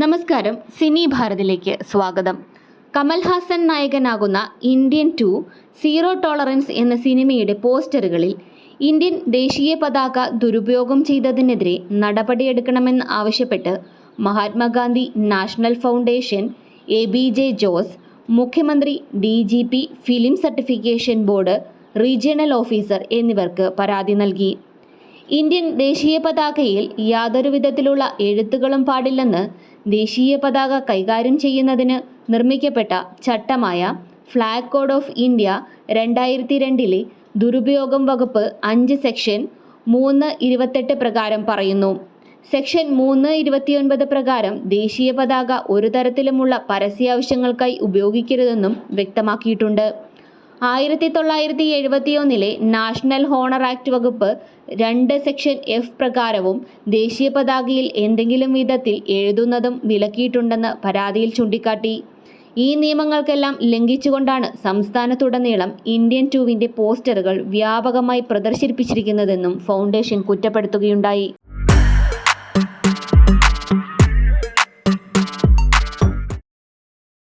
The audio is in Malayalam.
നമസ്കാരം സിനി ഭാരതിലേക്ക് സ്വാഗതം. കമൽഹാസൻ നായകനാകുന്ന ഇന്ത്യൻ ടു സീറോ ടോളറൻസ് എന്ന സിനിമയുടെ പോസ്റ്ററുകളിൽ ഇന്ത്യൻ ദേശീയ പതാക ദുരുപയോഗം ചെയ്തതിനെതിരെ നടപടിയെടുക്കണമെന്ന് ആവശ്യപ്പെട്ട് Mahatma Gandhi national foundation A B J Jose മുഖ്യമന്ത്രി D G P film certification board regional officer എന്നിവർക്ക് പരാതി നൽകി. ഇന്ത്യൻ ദേശീയ പതാകയിൽ യാതൊരു വിധത്തിലുള്ള എഴുത്തുകളും പാടില്ലെന്ന് ദേശീയ പതാക കൈകാര്യം ചെയ്യുന്നതിന് നിർമ്മിക്കപ്പെട്ട ചട്ടമായ ഫ്ലാഗ് കോഡ് ഓഫ് ഇന്ത്യ രണ്ടായിരത്തി രണ്ടിലെ ദുരുപയോഗം വകുപ്പ് അഞ്ച് സെക്ഷൻ മൂന്ന് ഇരുപത്തെട്ട് പ്രകാരം പറയുന്നു. സെക്ഷൻ മൂന്ന് ഇരുപത്തിയൊൻപത് പ്രകാരം ദേശീയ പതാക ഒരു തരത്തിലുമുള്ള പരസ്യാവശ്യങ്ങൾക്കായി ഉപയോഗിക്കരുതെന്നും വ്യക്തമാക്കിയിട്ടുണ്ട്. ആയിരത്തി തൊള്ളായിരത്തി എഴുപത്തിയൊന്നിലെ നാഷണൽ ഹോണർ ആക്ട് വകുപ്പ് രണ്ട് സെക്ഷൻ എഫ് പ്രകാരവും ദേശീയ പതാകയിൽ എന്തെങ്കിലും വിധത്തിൽ എഴുതുന്നതും വിലക്കിയിട്ടുണ്ടെന്ന് പരാതിയിൽ ചൂണ്ടിക്കാട്ടി. ഈ നിയമങ്ങൾക്കെല്ലാം ലംഘിച്ചുകൊണ്ടാണ് സംസ്ഥാനത്തുടനീളം ഇന്ത്യൻ ടൂവിന്റെ പോസ്റ്ററുകൾ വ്യാപകമായി പ്രദർശിപ്പിച്ചിരിക്കുന്നതെന്നും ഫൗണ്ടേഷൻ കുറ്റപ്പെടുത്തുകയുണ്ടായി.